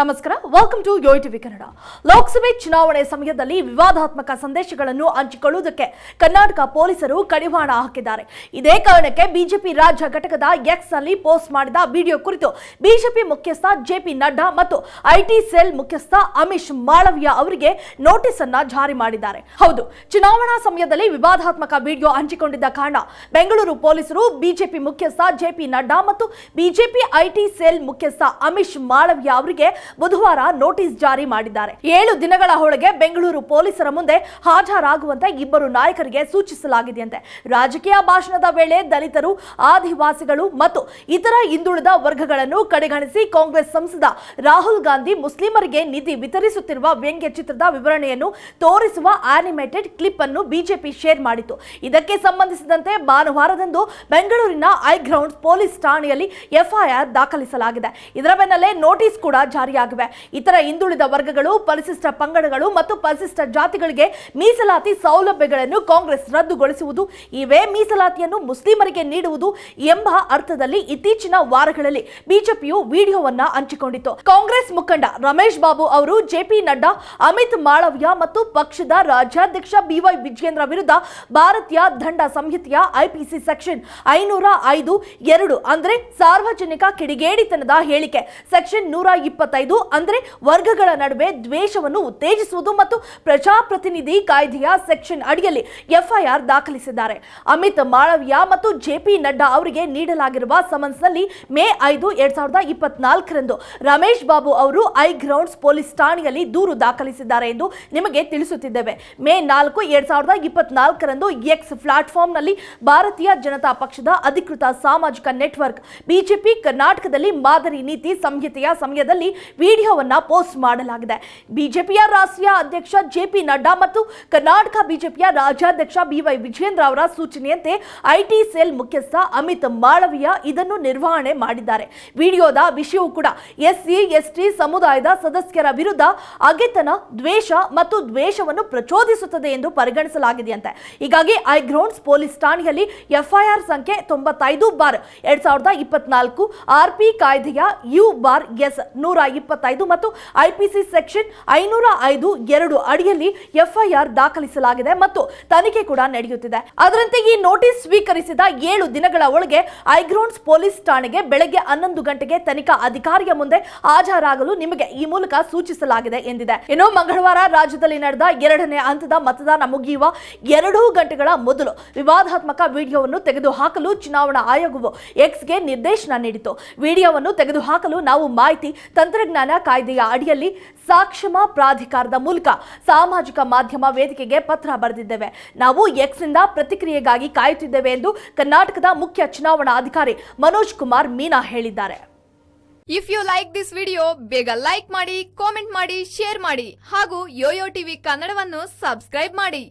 ನಮಸ್ಕಾರ. Welcome to yo TV Kannada Lok Sabha ಚುನಾವಣೆ ಸಮಯದಲ್ಲಿ ವಿವಾದಾತ್ಮಕ ಸಂದೇಶಗಳನ್ನು ಹಂಚಿಕೊಳ್ಳುವುದಕ್ಕೆ ಕರ್ನಾಟಕ ಪೊಲೀಸರು ಕಡಿವಾಣ ಹಾಕಿದ್ದಾರೆ. ಇದೇ ಕಾರಣಕ್ಕೆ ಬಿಜೆಪಿ ರಾಜ್ಯ ಘಟಕದ ಎಕ್ಸ್ನಲ್ಲಿ ಪೋಸ್ಟ್ ಮಾಡಿದ ವಿಡಿಯೋ ಕುರಿತು ಬಿಜೆಪಿ ಮುಖ್ಯಸ್ಥ ಜೆಪಿ ನಡ್ಡಾ ಮತ್ತು ಐಟಿ ಸೆಲ್ ಮುಖ್ಯಸ್ಥ ಅಮಿಶ್ ಮಾಳವ್ಯ ಅವರಿಗೆ ನೋಟಿಸ್ ಅನ್ನ ಜಾರಿ ಮಾಡಿದ್ದಾರೆ. ಹೌದು, ಚುನಾವಣಾ ಸಮಯದಲ್ಲಿ ವಿವಾದಾತ್ಮಕ ವಿಡಿಯೋ ಹಂಚಿಕೊಂಡಿದ್ದ ಕಾರಣ ಬೆಂಗಳೂರು ಪೊಲೀಸರು ಬಿಜೆಪಿ ಮುಖ್ಯಸ್ಥ ಜೆಪಿ ನಡ್ಡಾ ಮತ್ತು ಬಿಜೆಪಿ ಐಟಿ ಸೆಲ್ ಮುಖ್ಯಸ್ಥ ಅಮಿಶ್ ಮಾಳವ್ಯ ಅವರಿಗೆ ಬುಧವಾರ ನೋಟಿಸ್ ಜಾರಿ ಮಾಡಿದ್ದಾರೆ. ಏಳು ದಿನಗಳ ಒಳಗೆ ಬೆಂಗಳೂರು ಪೊಲೀಸರ ಮುಂದೆ ಹಾಜರಾಗುವಂತೆ ಇಬ್ಬರು ನಾಯಕರಿಗೆ ಸೂಚಿಸಲಾಗಿದೆಯಂತೆ. ರಾಜಕೀಯ ಭಾಷಣದ ವೇಳೆ ದಲಿತರು, ಆದಿವಾಸಿಗಳು ಮತ್ತು ಇತರ ಹಿಂದುಳಿದ ವರ್ಗಗಳನ್ನು ಕಡೆಗಣಿಸಿ ಕಾಂಗ್ರೆಸ್ ಸಂಸದ ರಾಹುಲ್ ಗಾಂಧಿ ಮುಸ್ಲಿಮರಿಗೆ ನಿಧಿ ವಿತರಿಸುತ್ತಿರುವ ವ್ಯಂಗ್ಯ ಚಿತ್ರದ ವಿವರಣೆಯನ್ನು ತೋರಿಸುವ ಆನಿಮೇಟೆಡ್ ಕ್ಲಿಪ್ ಅನ್ನು ಬಿಜೆಪಿ ಶೇರ್ ಮಾಡಿತು ಇದಕ್ಕೆ ಸಂಬಂಧಿಸಿದಂತೆ ಭಾನುವಾರದಂದು ಬೆಂಗಳೂರಿನ ಐ ಗ್ರೌಂಡ್ಸ್ ಪೊಲೀಸ್ ಠಾಣೆಯಲ್ಲಿ ಎಫ್ಐಆರ್ ದಾಖಲಿಸಲಾಗಿದೆ. ಇದರ ಬೆನ್ನಲ್ಲೇ ನೋಟಿಸ್ ಕೂಡ ಜಾರಿಯಾಗಿವೆ ಇತರ ಹಿಂದುಳಿದ ವರ್ಗಗಳು, ಪರಿಶಿಷ್ಟ ಪಂಗಡಗಳು ಮತ್ತು ಪರಿಶಿಷ್ಟ ಜಾತಿಗಳಿಗೆ ಮೀಸಲಾತಿ ಸೌಲಭ್ಯಗಳನ್ನು ಕಾಂಗ್ರೆಸ್ ರದ್ದುಗೊಳಿಸುವುದು. ಇವೇ ಮೀಸಲಾತಿಯನ್ನು ಮುಸ್ಲಿಮರಿಗೆ ನೀಡುವುದು ಎಂಬ ಅರ್ಥದಲ್ಲಿ ಇತ್ತೀಚಿನ ವಾರಗಳಲ್ಲಿ ಬಿಜೆಪಿಯು ವಿಡಿಯೋವನ್ನ ಹಂಚಿಕೊಂಡಿತ್ತು. ಕಾಂಗ್ರೆಸ್ ಮುಖಂಡ ರಮೇಶ್ ಬಾಬು ಅವರು ಜೆಪಿ ನಡ್ಡಾ, ಅಮಿತ್ ಮಾಳವ್ಯ ಮತ್ತು ಪಕ್ಷದ ರಾಜ್ಯಾಧ್ಯಕ್ಷ ಬಿವೈ ವಿಜಯೇಂದ್ರ ವಿರುದ್ಧ ಭಾರತೀಯ ದಂಡ ಸಂಹಿತೆಯ ಐಪಿಸಿ ಸೆಕ್ಷನ್ ಐನೂರ ಐದು, ಎರಡು ಅಂದ್ರೆ ಸಾರ್ವಜನಿಕ ಕಿಡಿಗೇಡಿತನದ ಹೇಳಿಕೆ. ಸೆಕ್ಷನ್ ನೂರ ಇಪ್ಪತ್ತೈದು ಅಂದ್ರೆ ವರ್ಗಗಳ ನಡುವೆ ದ್ವೇಷವನ್ನು ಉತ್ತೇಜಿಸುವುದು ಮತ್ತು ಪ್ರಜಾಪ್ರತಿನಿಧಿ ಕಾಯ್ದೆಯ ಸೆಕ್ಷನ್ ಅಡಿಯಲ್ಲಿ ಎಫ್ಐಆರ್ ದಾಖಲಿಸಿದ್ದಾರೆ. ಅಮಿತ್ ಮಾಳವಿಯಾ ಮತ್ತು ಜೆಪಿ ನಡ್ಡಾ ಅವರಿಗೆ ನೀಡಲಾಗಿರುವ ಸಮನ್ಸ್ನಲ್ಲಿ ಮೇ ಐದು ಎರಡ್ ಸಾವಿರದ ಇಪ್ಪತ್ನಾಲ್ಕರಂದು ರಮೇಶ್ ಬಾಬು ಅವರು ಐ ಗ್ರೌಂಡ್ಸ್ ಪೊಲೀಸ್ ಠಾಣೆಯಲ್ಲಿ ದೂರು ದಾಖಲಿಸಿದ್ದಾರೆ ಎಂದು ನಿಮಗೆ ತಿಳಿಸುತ್ತಿದ್ದೇವೆ. ಮೇ ನಾಲ್ಕು ಎರಡ್ ಸಾವಿರದ ಇಪ್ಪತ್ನಾಲ್ಕರಂದು ಎಕ್ಸ್ ಪ್ಲಾಟ್ಫಾರ್ಮ್ನಲ್ಲಿ ಭಾರತೀಯ ಜನತಾ ಪಕ್ಷದ ಅಧಿಕೃತ ಸಾಮಾಜಿಕ ನೆಟ್ವರ್ಕ್, ಬಿಜೆಪಿ, ಕರ್ನಾಟಕದಲ್ಲಿ ಮಾದರಿ ನೀತಿ ಸಂಹಿತೆಯ ಸಮಯದಲ್ಲಿ ವಿಡಿಯೋವನ್ನ ಪೋಸ್ಟ್ ಮಾಡಲಾಗಿದೆ. ಬಿಜೆಪಿಯ ರಾಷ್ಟ್ರೀಯ ಅಧ್ಯಕ್ಷ ಜೆ ಪಿ ನಡ್ಡಾ ಮತ್ತು ಕರ್ನಾಟಕ ಬಿಜೆಪಿಯ ರಾಜ್ಯಾಧ್ಯಕ್ಷ ಬಿವೈ ವಿಜಯೇಂದ್ರ ಅವರ ಸೂಚನೆಯಂತೆ ಐಟಿ ಸೆಲ್ ಮುಖ್ಯಸ್ಥ ಅಮಿತ್ ಮಾಳವಿಯಾ ಇದನ್ನು ನಿರ್ವಹಣೆ ಮಾಡಿದ್ದಾರೆ. ವಿಡಿಯೋದ ವಿಷಯವೂ ಕೂಡ ಎಸ್ಸಿ, ಎಸ್ಟಿ ಸಮುದಾಯದ ಸದಸ್ಯರ ವಿರುದ್ಧ ಅಗೆತನ, ದ್ವೇಷ ಮತ್ತು ದ್ವೇಷವನ್ನು ಪ್ರಚೋದಿಸುತ್ತದೆ ಎಂದು ಪರಿಗಣಿಸಲಾಗಿದೆಯಂತೆ. ಹೀಗಾಗಿ ಐ ಗ್ರೌಂಡ್ಸ್ ಪೊಲೀಸ್ ಠಾಣೆಯಲ್ಲಿ ಎಫ್ಐಆರ್ ಸಂಖ್ಯೆ ತೊಂಬತ್ತೈದು ಬಾರ್. ಎರಡ್ ಸಾವಿರದ ಇಪ್ಪತ್ನಾಲ್ಕು ಆರ್ಪಿ ಕಾಯ್ದೆಯ ಯು ಬಾರ್ ಎಸ್ ನೂರ ಇಪ್ಪತ್ತೈದು ಮತ್ತು ಐಪಿಸಿ ಸೆಕ್ಷನ್ ಐನೂರ ಐದು ಎರಡು ಅಡಿಯಲ್ಲಿ ಎಫ್ಐಆರ್ ದಾಖಲಿಸಲಾಗಿದೆ ಮತ್ತು ತನಿಖೆ ಕೂಡ ನಡೆಯುತ್ತಿದೆ. ಅದರಂತೆ ಈ ನೋಟಿಸ್ ಸ್ವೀಕರಿಸಿದ ಏಳು ದಿನಗಳ ಒಳಗೆ ಐಗ್ರೌಂಡ್ಸ್ ಪೊಲೀಸ್ ಠಾಣೆಗೆ ಬೆಳಗ್ಗೆ ಹನ್ನೊಂದು ಗಂಟೆಗೆ ತನಿಖಾ ಅಧಿಕಾರಿಯ ಮುಂದೆ ಹಾಜರಾಗಲು ನಿಮಗೆ ಈ ಮೂಲಕ ಸೂಚಿಸಲಾಗಿದೆ ಎಂದಿದೆ. ಇನ್ನು ಮಂಗಳವಾರ ರಾಜ್ಯದಲ್ಲಿ ನಡೆದ ಎರಡನೇ ಹಂತದ ಮತದಾನ ಮುಗಿಯುವ ಎರಡೂ ಗಂಟೆಗಳ ಮೊದಲು ವಿವಾದಾತ್ಮಕ ವಿಡಿಯೋವನ್ನು ತೆಗೆದುಹಾಕಲು ಚುನಾವಣಾ ಆಯೋಗವು ಎಕ್ಸ್ಗೆ ನಿರ್ದೇಶನ ನೀಡಿತು ವಿಡಿಯೋವನ್ನು ತೆಗೆದುಹಾಕಲು ನಾವು ಮಾಹಿತಿ ತಂತ್ರಜ್ಞಾನ ಕಾಯ್ದೆಯ ಅಡಿಯಲ್ಲಿ ಸಾಕ್ಷಮ ಪ್ರಾಧಿಕಾರದ ಮೂಲಕ ಸಾಮಾಜಿಕ ಮಾಧ್ಯಮ ವೇದಿಕೆಗೆ ಪತ್ರ ಬರೆದಿದ್ದೇವೆ. ನಾವು ಎಕ್ಸ್ನಿಂದ ಪ್ರತಿಕ್ರಿಯೆಗಾಗಿ ಕಾಯುತ್ತಿದ್ದೇವೆ ಎಂದು ಕರ್ನಾಟಕದ ಮುಖ್ಯ ಚುನಾವಣಾ ಅಧಿಕಾರಿ ಮನೋಜ್ ಕುಮಾರ್ ಮೀನಾ ಹೇಳಿದ್ದಾರೆ. If you like this video ಬೇಗ ಲೈಕ್ ಮಾಡಿ ಕಾಮೆಂಟ್ ಮಾಡಿ ಶೇರ್ ಮಾಡಿ ಹಾಗೂ ಯೋಯೋ ಟಿವಿ ಕನ್ನಡವನ್ನು ಸಬ್ಸ್ಕ್ರೈಬ್ ಮಾಡಿ.